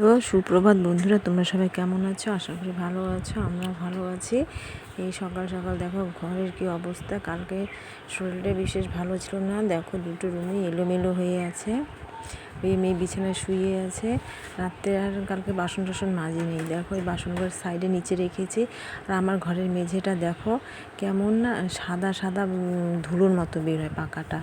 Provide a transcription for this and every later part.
Hello, সুপ্রভাত বন্ধুরা, তোমরা সবাই কেমন আছো? আশা করি ভালো আছো আমরা ভালো আছি। এই সকাল সকাল দেখো, ঘরের কি অবস্থা? কালকে শরীরটা বিশেষ ভালো ছিল না। দেখো, দুটো রুমই এলোমেলো হয়ে আছে। ওই মেয়ে বিছানায় শুয়ে আছে। রাত্রে আর কালকে বাসন টাসন মাজি নেই। দেখো, এই বাসনগুলোর সাইডে নিচে রেখেছি। আর আমার ঘরের মেঝেটা দেখো, কেমন না সাদা সাদা ধুলোর মতো বের হয় পাকাটা।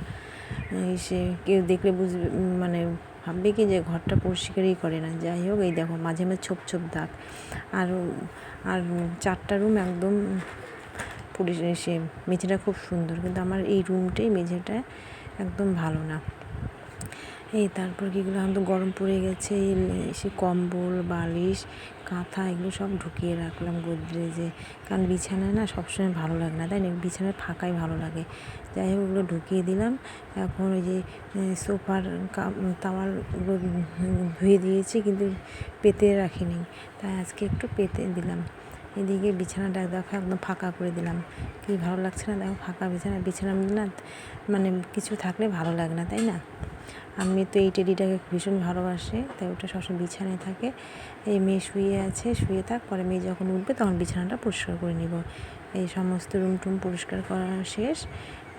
সে কেউ দেখলে বুঝবে মানে ভাববে কি যে ঘরটা পরিষ্কারই করে না। যাই হোক, এই দেখো, মাঝে মাঝে ছোপ ছোপ দাগ। আর আর চারটা রুম একদম পরিষ্কার মেঝেটা খুব সুন্দর। কিন্তু আমার এই রুমটাই মেঝেটা একদম ভালো না। এই তারপর কীগুলো এখন তো গরম পড়ে গেছে সে কম্বল, বালিশ, কাঁথা এগুলো সব ঢুকিয়ে রাখলাম গোদরেজে। কারণ বিছানায় না সবসময় ভালো লাগে না, তাই না? বিছানায় ফাঁকাই ভালো লাগে। যাই হোক ওগুলো ঢুকিয়ে দিলাম। এখন ওই যে সোফার তাওয়ালগুলো ধুয়ে দিয়েছি কিন্তু পেতে রাখিনি। তাই আজকে একটু পেতে দিলাম। এদিকে বিছানাটা দেখো একদম ফাঁকা করে দিলাম। কি ভালো লাগছে না? দেখো ফাঁকা বিছানা বিছানা না মানে কিছু থাকলে ভালো লাগে না, তাই না? আমি তো এই টেডিটাকে ভীষণ ভালোবাসি, তাই ওটা সবসময় বিছানায় থাকে। এই মেয়ে শুয়ে আছে, শুয়ে থাক, পরে মেয়ে যখন উঠবে তখন বিছানাটা পরিষ্কার করে নিব। এই সমস্ত রুম টুম পরিষ্কার করা শেষ।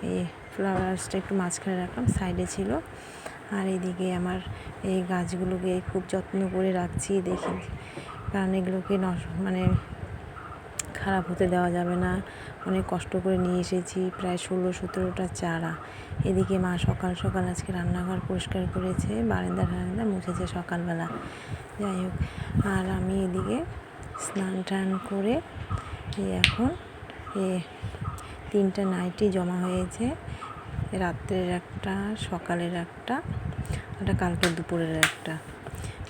এই ফ্লাওয়ার্সটা একটু মাঝখানে রাখলাম, সাইডে ছিল। আর এদিকে আমার এই গাছগুলোকে খুব যত্ন করে রাখছি, দেখি। কারণ এগুলোকে নষ্ট মানে খারাপ হতে দেওয়া যাবে না। অনেক কষ্ট করে নিয়ে এসেছি, প্রায় ষোলো সতেরোটা চারা। এদিকে মা সকাল সকাল আজকে রান্নাঘর পরিষ্কার করেছে, বারান্দা টারান্দা মুছেছে সকালবেলা। যাই হোক, আর আমি এদিকে স্নান টান করে এখন এ তিনটা নাইটি জমা হয়েছে। রাত্রের একটা, সকালের একটা একটা কালকে দুপুরের একটা।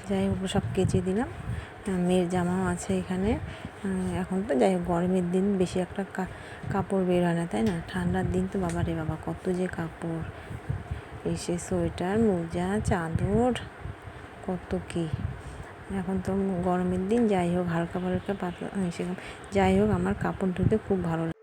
যাই হোক, সব কেচে দিলাম। মেয়ের জামাও আছে এখানে। এখন তো যাই হোক, গরমের দিন বেশি একটা কাপড় বের হয় না, তাই না? ঠান্ডার দিন তো বাবা রে বাবা, কত যে কাপড়। এসে সোয়েটার, মোজা, চাদর, কত কি। এখন তো গরমের দিন, যাই হোক হালকা হালকা পাতলা সেরকম। যাই হোক, আমার কাপড় ধুতে খুব ভালো লাগে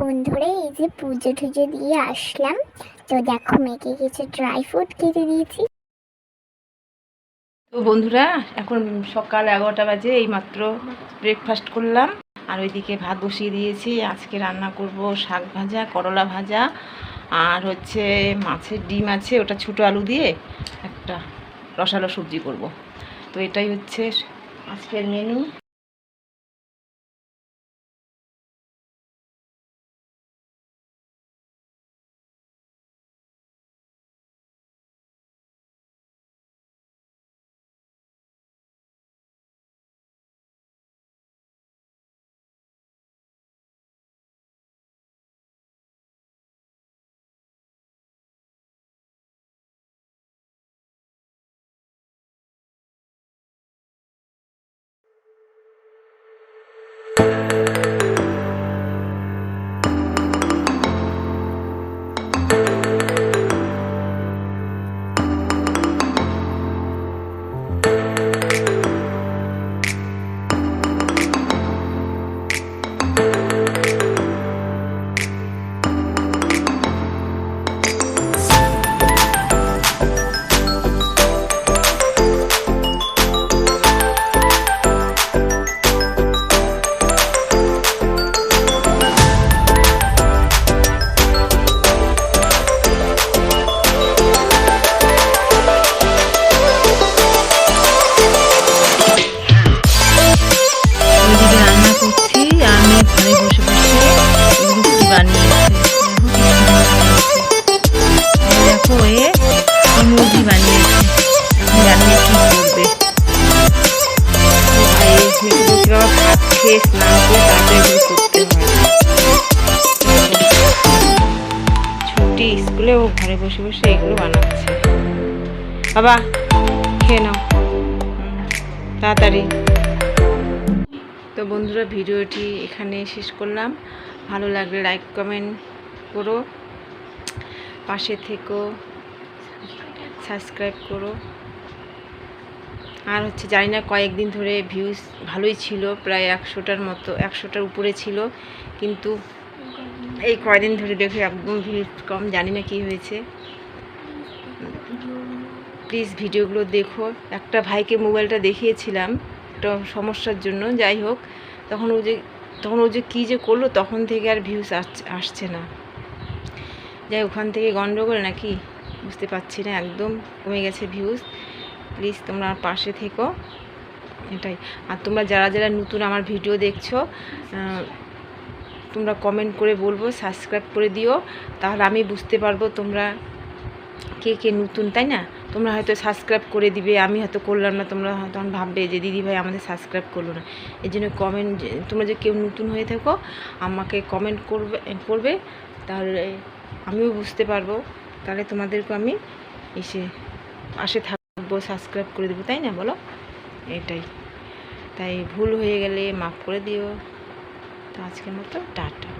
বন্ধুরা, এই যে পুজো টুজো দিয়ে আসলাম। তো দেখো, মেয়েকে কিছু ড্রাই ফ্রুট খেতে দিয়েছি। তো বন্ধুরা, এখন সকাল এগারোটা বাজে এই মাত্র ব্রেকফাস্ট করলাম। আর ওইদিকে ভাত বসিয়ে দিয়েছি। আজকে রান্না করব শাক ভাজা, করলা ভাজা, আর হচ্ছে মাছের ডিম আছে, ওটা ছোটো আলু দিয়ে একটা রসালো সবজি করব। তো এটাই হচ্ছে আজকের মেনু খেয়ে স্নান করে করতে ছুটি, স্কুলে ও ঘরে বসে বসে এগুলো বানাচ্ছে। বাবা, খেয়ে নাও। তাড়াতাড়ি। তো বন্ধুরা, ভিডিওটি এখানে শেষ করলাম। ভালো লাগলে লাইক কমেন্ট করো। পাশে থেকো। সাবস্ক্রাইব করো। আর হচ্ছে জানি না কয়েকদিন ধরে ভিউজ ভালোই ছিল, প্রায় একশোটার মতো, একশোটার উপরে ছিল। কিন্তু এই কয়দিন ধরে দেখে একদম ভিউজ কম, জানি না কি হয়েছে। প্লিজ ভিডিওগুলো দেখো। একটা ভাইকে মোবাইলটা দেখিয়েছিলাম, একটা সমস্যার জন্য, যাই হোক। তখন ও যে, তখন ও যে কী যে করল, তখন থেকে আর ভিউজ আসছে না। যাই ওখান থেকে গন্ডগোল নাকি? বুঝতে পারছি না, একদম কমে গেছে ভিউজ প্লিজ তোমরা পাশে থেকো। এটাই। আর তোমরা যারা যারা নতুন আমার ভিডিও দেখছ তোমরা কমেন্ট করে বলব সাবস্ক্রাইব করে দিও। তাহলে আমি বুঝতে পারব তোমরা কে কে নতুন, তাই না? তোমরা হয়তো সাবস্ক্রাইব করে দিবে, আমি হয়তো করলাম না, তোমরা হয়তো তখন ভাববে যে দিদি ভাই আমাদের সাবস্ক্রাইব করল না। এই জন্য কমেন্ট তোমরা যে কেউ নতুন হয়ে থাকো, আমাকে কমেন্ট করবে করবে, তাহলে আমিও বুঝতে পারব। তাহলে তোমাদেরকে আমি এসে পাশে থাকব সাবস্ক্রাইব করে দেবো, তাই না বলো? এটাই। তাই ভুল হয়ে গেলে মাফ করে দিও। তো আজকের মতো টাটা।